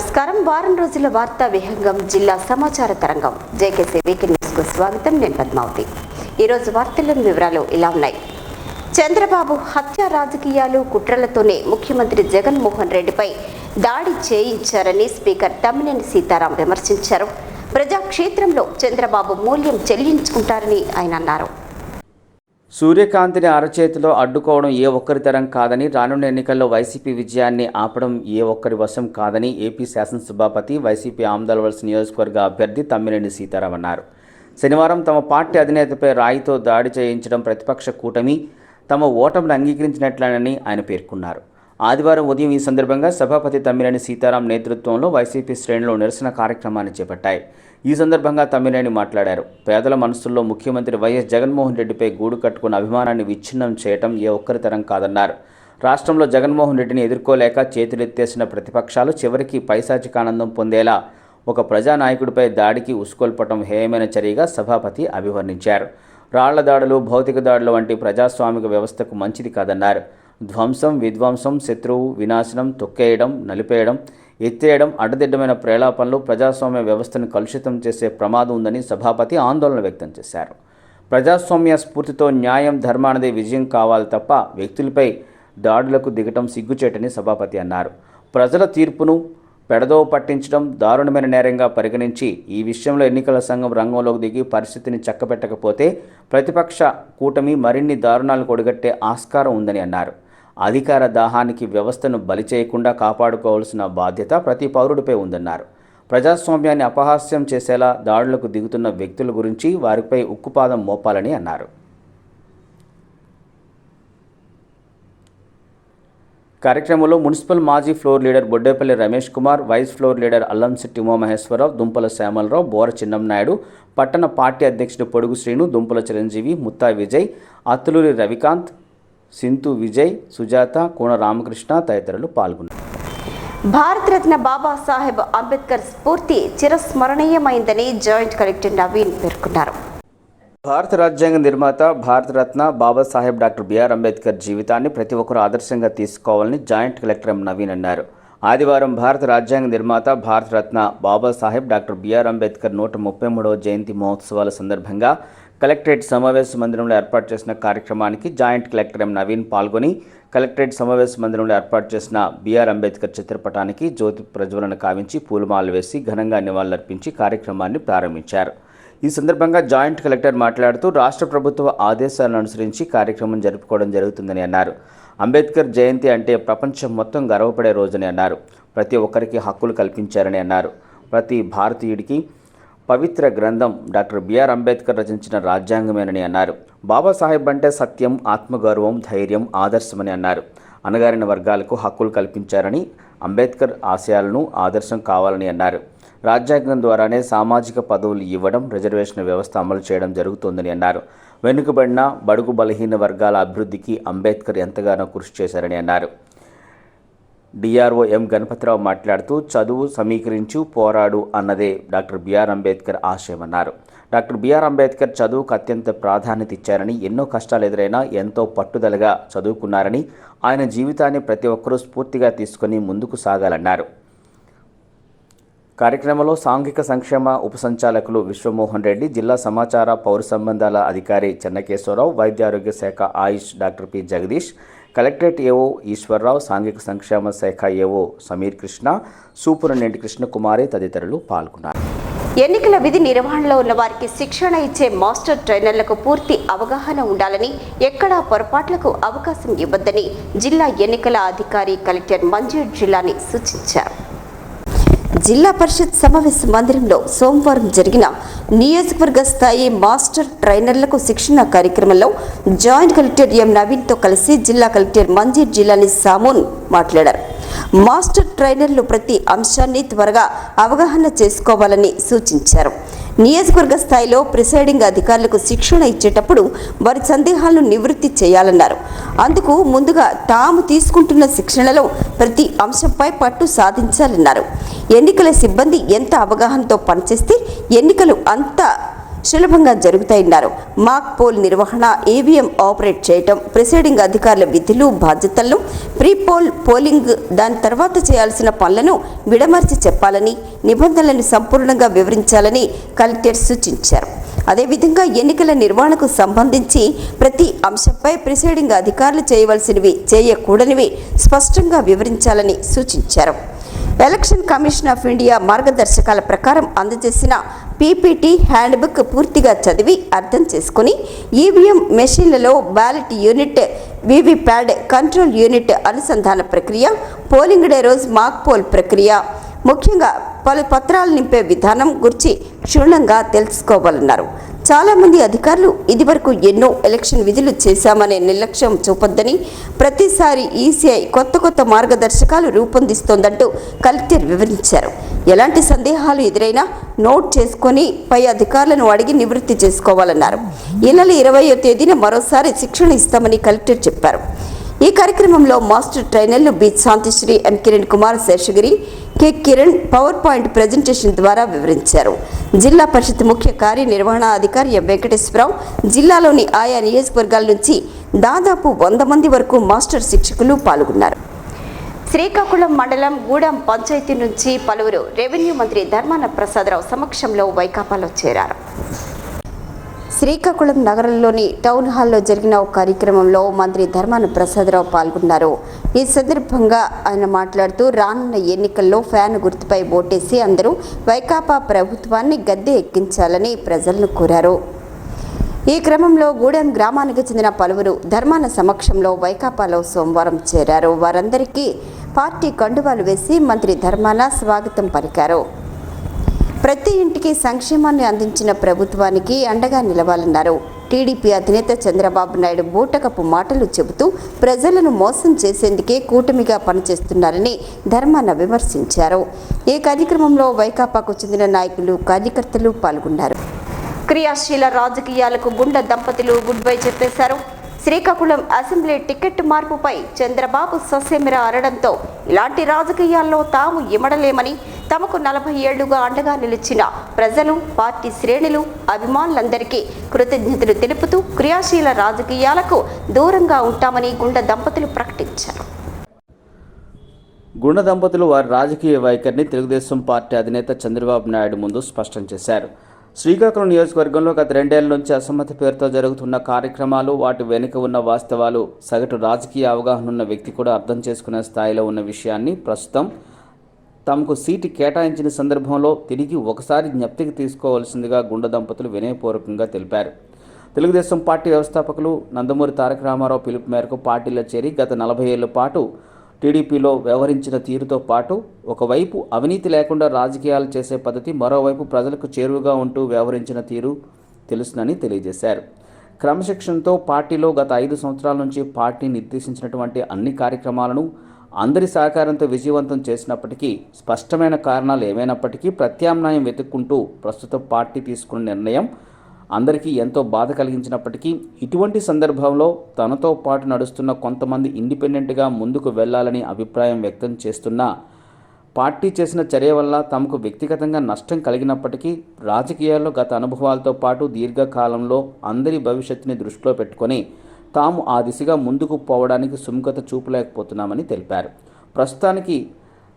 నమస్కారం. వారం రోజుల వార్తా విహంగం జిల్లా సమాచార తరంగం. జేకేసీ వీకెండ్ న్యూస్కు స్వాగతం. నేను పద్మావతి. ఈరోజు వార్తల వివరాలు ఇలా ఉన్నాయి. చంద్రబాబు హత్య రాజకీయాలు కుట్రలతోనే ముఖ్యమంత్రి జగన్మోహన్ రెడ్డిపై దాడి చేయించారని స్పీకర్ తమ్మినేని సీతారాం విమర్శించారు. ప్రజాక్షేత్రంలో చంద్రబాబు మూల్యం చెల్లించుకుంటారని ఆయన అన్నారు. సూర్యకాంతిని అరచేతిలో అడ్డుకోవడం ఏ ఒక్కరి తరం కాదని రానున్న ఎన్నికల్లో వైసీపీ విజయాన్ని ఆపడం ఏ ఒక్కరి వశం కాదని ఏపీ శాసనసభాపతి వైసీపీ ఆమదలవలస నియోజకవర్గ అభ్యర్థి తమ్మినేని సీతారాం అన్నారు. శనివారం తమ పార్టీ అధినేతపై రాయితో దాడి చేయించడం ప్రతిపక్ష కూటమి తమ ఓటమిని అంగీకరించినట్లేనని ఆయన పేర్కొన్నారు. ఆదివారం ఉదయం ఈ సందర్భంగా సభాపతి తమ్మినేని సీతారాం నేతృత్వంలో వైసీపీ శ్రేణులు నిరసన కార్యక్రమాన్ని చేపట్టాయి. ఈ సందర్భంగా తమ్మినేని మాట్లాడారు. పేదల మనసుల్లో ముఖ్యమంత్రి వైఎస్ జగన్మోహన్ రెడ్డిపై గూడు కట్టుకున్న అభిమానాన్ని విచ్ఛిన్నం చేయటం ఏ ఒక్కరి తరం కాదన్నారు. రాష్ట్రంలో జగన్మోహన్ రెడ్డిని ఎదుర్కోలేక చేతులెత్తేసిన ప్రతిపక్షాలు చివరికి పైశాచికానందం పొందేలా ఒక ప్రజానాయకుడిపై దాడికి ఉసుకొల్పటం హేయమైన చర్యగా సభాపతి అభివర్ణించారు. రాళ్ళ దాడులు భౌతిక దాడులు వంటి ప్రజాస్వామిక వ్యవస్థకు మంచిది కాదన్నారు. ధ్వంసం విధ్వంసం శత్రువు వినాశనం తొక్కేయడం నలిపేయడం ఎత్తేయడం అడ్డదిడ్డమైన ప్రేలాపనలు ప్రజాస్వామ్య వ్యవస్థను కలుషితం చేసే ప్రమాదం ఉందని సభాపతి ఆందోళన వ్యక్తం చేశారు. ప్రజాస్వామ్య స్ఫూర్తితో న్యాయం ధర్మానదే విజయం కావాలి తప్ప వ్యక్తులపై దాడులకు దిగటం సిగ్గుచేటని సభాపతి అన్నారు. ప్రజల తీర్పును పెడదోవ పట్టించడం దారుణమైన నేరంగా పరిగణించి ఈ విషయంలో ఎన్నికల సంఘం రంగంలోకి దిగి పరిస్థితిని చక్కబెట్టకపోతే ప్రతిపక్ష కూటమి మరిన్ని దారుణాలు కొడగట్టే ఆస్కారం ఉందని అన్నారు. అధికార దాహానికి వ్యవస్థను బలి చేయకుండా కాపాడుకోవాల్సిన బాధ్యత ప్రతి పౌరుడిపై ఉందన్నారు. ప్రజాస్వామ్యాన్ని అపహాస్యం చేసేలా దాడులకు దిగుతున్న వ్యక్తుల గురించి వారిపై ఉక్కుపాదం మోపాలని అన్నారు. కార్యక్రమంలో మున్సిపల్ మాజీ floor leader Boddepalli Ramesh Kumar vice floor leader Allamsetti Umamaheswararao Dumpala Syamalarao బోర చిన్నంనాయుడు పట్టణ పార్టీ అధ్యక్షుడు పొడుగు శ్రీను దుంపల చిరంజీవి ముత్తా విజయ్ అత్తులూరి రవికాంత్ సింతు విజయ్ సుజాత కోన రామకృష్ణ తదితరులు పాల్గొన్నారు. భారతరత్న బాబాసాహెబ్ అంబేద్కర్ స్ఫూర్తి చిరస్మరణీయమైందని జాయింట్ కలెక్టర్ నవీన్ పేర్కొన్నారు. భారత రాజ్యాంగ నిర్మాత Bharat Ratna Babasaheb doctor B R Ambedkar జీవితాన్ని ప్రతి ఒక్కరూ ఆదర్శంగా తీసుకోవాలని జాయింట్ కలెక్టర్ ఎం. నవీన్ అన్నారు. ఆదివారం భారత రాజ్యాంగ నిర్మాత Bharat Ratna Babasaheb doctor B R Ambedkar నూట ముప్పై మూడవ జయంతి మహోత్సవాల సందర్భంగా కలెక్టరేట్ సమావేశ మందిరంలో ఏర్పాటు చేసిన కార్యక్రమానికి జాయింట్ కలెక్టర్ ఎం నవీన్ పాల్గొని కలెక్టరేట్ సమావేశ మందిరంలో ఏర్పాటు చేసిన బీఆర్ అంబేద్కర్ చిత్రపటానికి జ్యోతి ప్రజ్వలన కావించి పూలమాలలు వేసి ఘనంగా నివాళులర్పించి కార్యక్రమాన్ని ప్రారంభించారు. ఈ సందర్భంగా జాయింట్ కలెక్టర్ మాట్లాడుతూ రాష్ట్ర ప్రభుత్వ ఆదేశాలను అనుసరించి కార్యక్రమం జరుపుకోవడం జరుగుతుందని అన్నారు. అంబేద్కర్ జయంతి అంటే ప్రపంచం మొత్తం గర్వపడే రోజని అన్నారు. ప్రతి ఒక్కరికి హక్కులు కల్పించారని అన్నారు. ప్రతి భారతీయుడికి పవిత్ర గ్రంథం డాక్టర్ బిఆర్ అంబేద్కర్ రచించిన రాజ్యాంగమేనని అన్నారు. బాబాసాహెబ్ అంటే సత్యం ఆత్మగౌరవం ధైర్యం ఆదర్శమని అన్నారు. అణగారిన వర్గాలకు హక్కులు కల్పించారని అంబేద్కర్ ఆశయాలను ఆదర్శం కావాలని అన్నారు. రాజ్యాంగం ద్వారానే సామాజిక పదవులు ఇవ్వడం రిజర్వేషన్ వ్యవస్థ అమలు చేయడం జరుగుతోందని అన్నారు. వెనుకబడిన బడుగు బలహీన వర్గాల అభివృద్ధికి అంబేద్కర్ ఎంతగానో కృషి చేశారని అన్నారు. డిఆర్ఓ ఎం గణపతిరావు మాట్లాడుతూ చదువు సమీకరించు పోరాడు అన్నదే డాక్టర్ బిఆర్ అంబేద్కర్ ఆశయమన్నారు. డాక్టర్ బిఆర్ అంబేద్కర్ చదువుకు అత్యంత ప్రాధాన్యత ఇచ్చారని ఎన్నో కష్టాలు ఎదురైనా ఎంతో పట్టుదలగా చదువుకున్నారని ఆయన జీవితాన్ని ప్రతి ఒక్కరూ స్ఫూర్తిగా తీసుకొని ముందుకు సాగాలన్నారు. కార్యక్రమంలో సాంఘిక సంక్షేమ ఉప సంచాలకులు విశ్వమోహన్ రెడ్డి జిల్లా సమాచార పౌర సంబంధాల అధికారి చెన్నకేశ్వరరావు వైద్య ఆరోగ్య శాఖ Ayush doctor P Jagadish collectorate AO Eswara Rao సాంఘిక సంక్షేమ శాఖ ఏవో సమీర్ కృష్ణ సూపరింటెండెంట్ కృష్ణకుమారి తదితరులు పాల్గొన్నారు. ఎన్నికల విధి నిర్వహణలో ఉన్న వారికి శిక్షణ ఇచ్చే మాస్టర్ ట్రైనర్లకు పూర్తి అవగాహన ఉండాలని ఎక్కడా పొరపాట్లకు అవకాశం ఇవ్వద్దని జిల్లా ఎన్నికల అధికారి కలెక్టర్ మంజూర్ జిల్లాని సూచించారు. జిల్లా పరిషత్ సమావేశ మందిరంలో సోమవారం జరిగిన నియోజకవర్గ స్థాయి మాస్టర్ ట్రైనర్లకు శిక్షణ కార్యక్రమంలో జాయింట్ కలెక్టర్ ఎం నవీన్తో కలిసి జిల్లా కలెక్టర్ మంజీర్ జిల్లాని సామూన్ మాట్లాడారు. మాస్టర్ ట్రైనర్లు ప్రతి అంశాన్ని త్వరగా అవగాహన చేసుకోవాలని సూచించారు. నియోజకవర్గ స్థాయిలో ప్రిసైడింగ్ అధికారులకు శిక్షణ ఇచ్చేటప్పుడు వారి సందేహాలను నివృత్తి చేయాలన్నారు. అందుకు ముందుగా తాము తీసుకుంటున్న శిక్షణలో ప్రతి అంశంపై పట్టు సాధించాలన్నారు. ఎన్నికల సిబ్బంది ఎంత అవగాహనతో పనిచేస్తే ఎన్నికలు అంత సులభంగా జరుగుతాయన్నారు. మాక్ పోల్ నిర్వహణ ఈవీఎం ఆపరేట్ చేయటం ప్రిసైడింగ్ అధికారుల విధులు బాధ్యతలను ప్రీ పోల్ పోలింగ్ దాని తర్వాత చేయాల్సిన పనులను విడమర్చి చెప్పాలని నిబంధనలను సంపూర్ణంగా వివరించాలని కలెక్టర్ సూచించారు. అదేవిధంగా ఎన్నికల నిర్వహణకు సంబంధించి ప్రతి అంశంపై ప్రిసైడింగ్ అధికారులు చేయవలసినవి చేయకూడనివి స్పష్టంగా వివరించాలని సూచించారు. ఎలక్షన్ కమిషన్ ఆఫ్ ఇండియా మార్గదర్శకాల ప్రకారం అందజేసిన పీపీటీ హ్యాండ్బుక్ పూర్తిగా చదివి అర్థం చేసుకుని EVM మెషిన్లలో ballot unit VVPAT control unit అనుసంధాన ప్రక్రియ పోలింగ్ డే రోజు మాక్ పోల్ ప్రక్రియ. ముఖ్యంగా పలు పత్రాలు నింపే విధానం గురించి క్షుణ్ణంగా తెలుసుకోవాలన్నారు. చాలామంది అధికారులు ఇదివరకు ఎన్నో ఎలక్షన్ విధులు చేశామనే నిర్లక్ష్యం చూపొద్దని ప్రతిసారి ఈసీఐ కొత్త కొత్త మార్గదర్శకాలు రూపొందిస్తోందంటూ కలెక్టర్ వివరించారు. ఎలాంటి సందేహాలు ఎదురైనా నోట్ చేసుకొని పై అధికారులను అడిగి నివృత్తి చేసుకోవాలన్నారు. ఈ నెల ఇరవయో తేదీన మరోసారి శిక్షణ ఇస్తామని కలెక్టర్ చెప్పారు. ఈ కార్యక్రమంలో master ట్రైనర్లు B Shantisri M Kiran Kumar Seshagiri K Kiran power point presentation ద్వారా వివరించారు. జిల్లా పరిషత్ ముఖ్య కార్యనిర్వహణాధికారి ఎం వెంకటేశ్వరరావు జిల్లాలోని ఆయా నియోజకవర్గాల నుంచి దాదాపు వంద మంది వరకు మాస్టర్ శిక్షకులు పాల్గొన్నారు. శ్రీకాకుళం మండలం గూడెం పంచాయతీ నుంచి పలువురు రెవెన్యూ మంత్రి ధర్మాన ప్రసాదరావు సమక్షంలో వైకాపాలో చేరారు. శ్రీకాకుళం నగరంలోని టౌన్ హాల్లో జరిగిన ఒక కార్యక్రమంలో మంత్రి ధర్మాన ప్రసాదరావు పాల్గొన్నారు. ఈ సందర్భంగా ఆయన మాట్లాడుతూ రానున్న ఎన్నికల్లో ఫ్యాన్ గుర్తుపై ఓటేసి అందరూ వైకాపా ప్రభుత్వాన్ని గద్దె ఎక్కించాలని ప్రజలను కోరారు. ఈ క్రమంలో గూడెం గ్రామానికి చెందిన పలువురు ధర్మాన సమక్షంలో వైకాపాలో సోమవారం చేరారు. వారందరికీ పార్టీ కండువాలు వేసి మంత్రి ధర్మాన స్వాగతం పలికారు. ప్రతి ఇంటికి సంక్షేమాన్ని అందించిన ప్రభుత్వానికి అండగా నిలవాలన్నారు. టీడీపీ అధినేత చంద్రబాబు నాయుడు బూటకపు మాటలు చెబుతూ ప్రజలను మోసం చేసేందుకే కూటమిగా పనిచేస్తున్నారని ధర్మాన విమర్శించారు. ఈ కార్యక్రమంలో వైకాపాకు చెందిన నాయకులు కార్యకర్తలు పాల్గొన్నారు. క్రియాశీల రాజకీయాలకు గుండె దంపతులు గుడ్ బై చెప్పేశారు. శ్రీకాకుళం అసెంబ్లీ టికెట్ మార్పుపై చంద్రబాబు ససేమిర అరడంతో ఇలాంటి రాజకీయాల్లో తాము ఇమడలేమని తమకు నలభై ఏళ్ళుగా అండగా నిలిచిన ప్రజలు పార్టీ శ్రేణులు అభిమానులందరికీ కృతజ్ఞతలు తెలుపుతూ క్రియాశీల రాజకీయాలకు దూరంగా ఉంటామని గుండ దంపతులు ప్రకటించారు. గుండ దంపతులు వారి రాజకీయ వైఖరిని తెలుగుదేశం పార్టీ అధినేత చంద్రబాబు నాయుడు ముందు స్పష్టం చేశారు. శ్రీకాకుళం నియోజకవర్గంలో గత రెండేళ్ళ నుంచి అసమ్మతి పేరుతో జరుగుతున్న కార్యక్రమాలు వాటి వెనుక ఉన్న వాస్తవాలు సగటు రాజకీయ అవగాహన ఉన్న వ్యక్తి కూడా అర్థం చేసుకునే స్థాయిలో ఉన్న విషయాన్ని ప్రస్తుతం తమకు సీటు కేటాయించిన సందర్భంలో తిరిగి ఒకసారి జ్ఞప్తికి తీసుకోవాల్సిందిగా గుండె దంపతులు వినయపూర్వకంగా తెలిపారు. తెలుగుదేశం పార్టీ వ్యవస్థాపకులు నందమూరి తారక రామారావు పిలుపు మేరకు పార్టీలో చేరి గత నలభై ఏళ్ళ పాటు టీడీపీలో వ్యవహరించిన తీరుతో పాటు ఒకవైపు అవినీతి లేకుండా రాజకీయాలు చేసే పద్ధతి మరోవైపు ప్రజలకు చేరువుగా ఉంటూ వ్యవహరించిన తీరు తెలుసునని తెలియజేశారు. క్రమశిక్షణతో పార్టీలో గత ఐదు సంవత్సరాల నుంచి పార్టీ నిర్దేశించినటువంటి అన్ని కార్యక్రమాలను అందరి సహకారంతో విజయవంతం చేసినప్పటికీ స్పష్టమైన కారణాలు ఏమైనప్పటికీ ప్రత్యామ్నాయం వెతుక్కుంటూ ప్రస్తుతం పార్టీ తీసుకున్న నిర్ణయం అందరికీ ఎంతో బాధ కలిగించినప్పటికీ ఇటువంటి సందర్భంలో తనతో పాటు నడుస్తున్న కొంతమంది ఇండిపెండెంట్గా ముందుకు వెళ్ళాలని అభిప్రాయం వ్యక్తం చేస్తున్న పార్టీ చేసిన చర్య వల్ల తమకు వ్యక్తిగతంగా నష్టం కలిగినప్పటికీ రాజకీయాల్లో గత అనుభవాలతో పాటు దీర్ఘకాలంలో అందరి భవిష్యత్తుని దృష్టిలో పెట్టుకొని తాము ఆ దిశగా ముందుకు పోవడానికి సుముఖత చూపలేకపోతున్నామని తెలిపారు. ప్రస్తుతానికి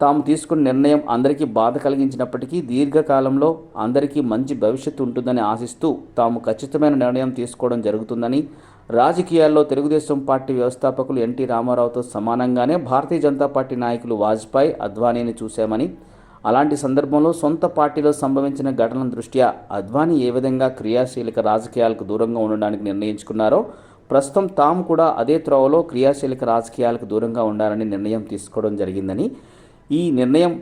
తాము తీసుకున్న నిర్ణయం అందరికీ బాధ కలిగించినప్పటికీ దీర్ఘకాలంలో అందరికీ మంచి భవిష్యత్తు ఉంటుందని ఆశిస్తూ తాము ఖచ్చితమైన నిర్ణయం తీసుకోవడం జరుగుతుందని రాజకీయాల్లో తెలుగుదేశం పార్టీ వ్యవస్థాపకులు ఎన్టీ రామారావుతో సమానంగానే భారతీయ జనతా పార్టీ నాయకులు వాజ్పేయి అద్వానీని చూశామని అలాంటి సందర్భంలో సొంత పార్టీలో సంభవించిన ఘటనల దృష్ట్యా అద్వానీ ఏ విధంగా క్రియాశీలక రాజకీయాలకు దూరంగా ఉండడానికి నిర్ణయించుకున్నారో ప్రస్తుతం తాము కూడా అదే త్రోవలో క్రియాశీలక రాజకీయాలకు దూరంగా ఉండాలని నిర్ణయం తీసుకోవడం జరిగిందని ఈ నిర్ణయం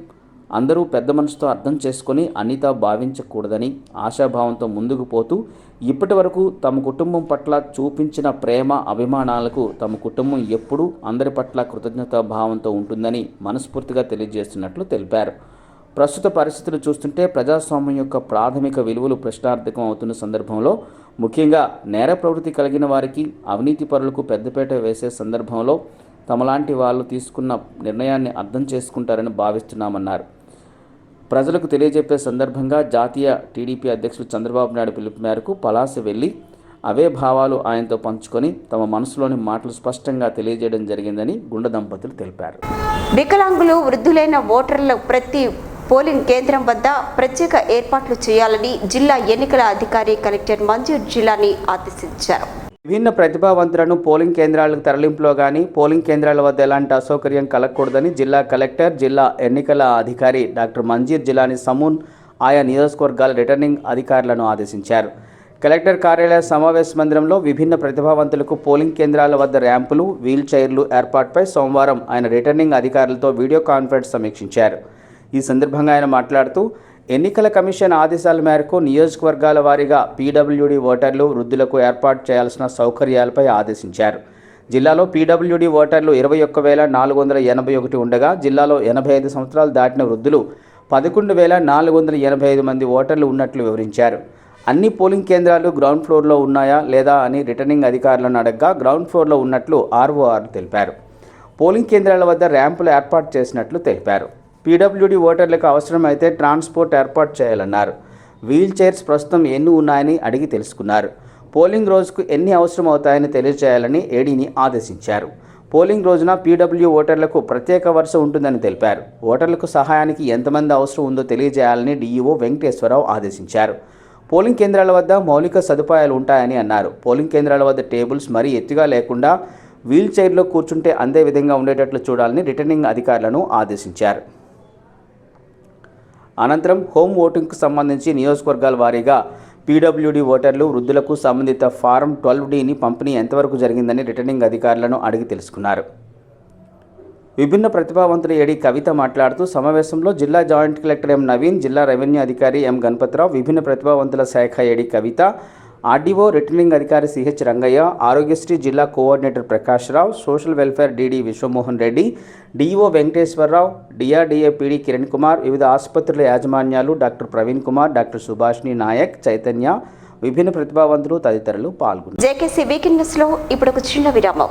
అందరూ పెద్ద మనసుతో అర్థం చేసుకొని అనిత భావించకూడదని ఆశాభావంతో ముందుకు పోతూ ఇప్పటి వరకు తమ కుటుంబం పట్ల చూపించిన ప్రేమ అభిమానాలకు తమ కుటుంబం ఎప్పుడూ అందరి పట్ల కృతజ్ఞతా భావంతో ఉంటుందని మనస్ఫూర్తిగా తెలియజేస్తున్నట్లు తెలిపారు. ప్రస్తుత పరిస్థితులు చూస్తుంటే ప్రజాస్వామ్యం యొక్క ప్రాథమిక విలువలు ప్రశ్నార్థకం అవుతున్న సందర్భంలో ముఖ్యంగా నేర ప్రవృత్తి కలిగిన వారికి అవినీతి పరులకు పెద్దపేట వేసే సందర్భంలో తమలాంటి వాళ్ళు తీసుకున్న నిర్ణయాన్ని అర్థం చేసుకుంటారని భావిస్తున్నామన్నారు. ప్రజలకు తెలియజెప్పే సందర్భంగా జాతీయ టీడీపీ అధ్యక్షులు చంద్రబాబు నాయుడు పిలుపు మేరకు పలాస వెళ్ళి అవే భావాలు ఆయనతో పంచుకొని తమ మనసులోని మాటలు స్పష్టంగా తెలియజేయడం జరిగిందని గుండె దంపతులు తెలిపారు. వికలాంగులు వృద్ధులైన ఓటర్లు ప్రతి పోలింగ్ కేంద్రం వద్ద ప్రత్యేక ఏర్పాట్లు చేయాలని జిల్లా ఎన్నికల అధికారి కలెక్టర్ మంజూర్ జిల్లాని ఆదేశించారు. విభిన్న ప్రతిభావంతులను పోలింగ్ కేంద్రాలకు తరలింపులో కానీ పోలింగ్ కేంద్రాల వద్ద ఎలాంటి అసౌకర్యం కలగకూడదని జిల్లా కలెక్టర్ జిల్లా ఎన్నికల అధికారి డాక్టర్ మంజీర్ జిల్లాని సమూన్ ఆయా నియోజకవర్గాల రిటర్నింగ్ అధికారులను ఆదేశించారు. కలెక్టర్ కార్యాలయ సమావేశ మందిరంలో విభిన్న ప్రతిభావంతులకు పోలింగ్ కేంద్రాల వద్ద ర్యాంపులు వీల్ చైర్లు ఏర్పాటుపై సోమవారం ఆయన రిటర్నింగ్ అధికారులతో వీడియో కాన్ఫరెన్స్ సమీక్షించారు. ఈ సందర్భంగా ఆయన మాట్లాడుతూ ఎన్నికల కమిషన్ ఆదేశాల మేరకు నియోజకవర్గాల వారీగా పీడబ్ల్యూడి ఓటర్లు వృద్ధులకు ఏర్పాటు చేయాల్సిన సౌకర్యాలపై ఆదేశించారు. జిల్లాలో పీడబ్ల్యూడి ఓటర్లు ఇరవై ఒక్క వేల నాలుగు వందల ఎనభై ఒకటి ఉండగా జిల్లాలో ఎనభై ఐదు సంవత్సరాలు దాటిన వృద్ధులు పదకొండు వేల నాలుగు వందల ఎనభై ఐదు మంది ఓటర్లు ఉన్నట్లు వివరించారు. అన్ని పోలింగ్ కేంద్రాలు గ్రౌండ్ ఫ్లోర్లో ఉన్నాయా లేదా అని రిటర్నింగ్ అధికారులను అడగ్గా గ్రౌండ్ ఫ్లోర్లో ఉన్నట్లు ఆర్ఓఆర్ తెలిపారు. పోలింగ్ కేంద్రాల వద్ద ర్యాంపులు ఏర్పాటు చేసినట్లు తెలిపారు. పీడబ్ల్యూడీ ఓటర్లకు అవసరమైతే ట్రాన్స్పోర్ట్ ఏర్పాటు చేయాలన్నారు. వీల్ చైర్స్ ప్రస్తుతం ఎన్ని ఉన్నాయని అడిగి తెలుసుకున్నారు. పోలింగ్ రోజుకు ఎన్ని అవసరం అవుతాయని తెలియజేయాలని ఏడీని ఆదేశించారు. పోలింగ్ రోజున పీడబ్ల్యూ ఓటర్లకు ప్రత్యేక వరుస ఉంటుందని తెలిపారు. ఓటర్లకు సహాయానికి ఎంతమంది అవసరం ఉందో తెలియజేయాలని డీఈఓ వెంకటేశ్వరరావు ఆదేశించారు. పోలింగ్ కేంద్రాల వద్ద మౌలిక సదుపాయాలు ఉంటాయని అన్నారు. పోలింగ్ కేంద్రాల వద్ద టేబుల్స్ మరీ ఎత్తుగా లేకుండా వీల్ చైర్లో కూర్చుంటే అందే విధంగా ఉండేటట్లు చూడాలని రిటర్నింగ్ అధికారులను ఆదేశించారు. అనంతరం హోమ్ ఓటింగ్కు సంబంధించి నియోజకవర్గాల వారీగా పీడబ్ల్యూడీ ఓటర్లు వృద్ధులకు సంబంధిత ఫారం ట్వెల్వ్ డీని పంపిణీ ఎంతవరకు జరిగిందని రిటర్నింగ్ అధికారులను అడిగి తెలుసుకున్నారు. విభిన్న ప్రతిభావంతుల ఏడి కవిత మాట్లాడుతూ సమావేశంలో జిల్లా జాయింట్ కలెక్టర్ ఎం నవీన్ జిల్లా రెవెన్యూ అధికారి ఎం గణపతిరావు విభిన్న ప్రతిభావంతుల శాఖ ఏడి కవిత ఆర్డీఓ రిటర్నింగ్ అధికారి సిహెచ్ రంగయ్య ఆరోగ్యశ్రీ జిల్లా coordinator Prakash Rao social welfare DD Vishwamohan Reddy DEO Venkateswara Rao DRDA PD Kiran Kumar వివిధ ఆసుపత్రుల యాజమాన్యాలు డాక్టర్ ప్రవీణ్ కుమార్ డాక్టర్ సుభాష్ని నాయక్ చైతన్య విభిన్న ప్రతిభావంతులు తదితరులు పాల్గొన్నారు. జేకేసీ వీకెండ్ న్యూస్లో ఇప్పుడు ఒక చిన్న విరామం.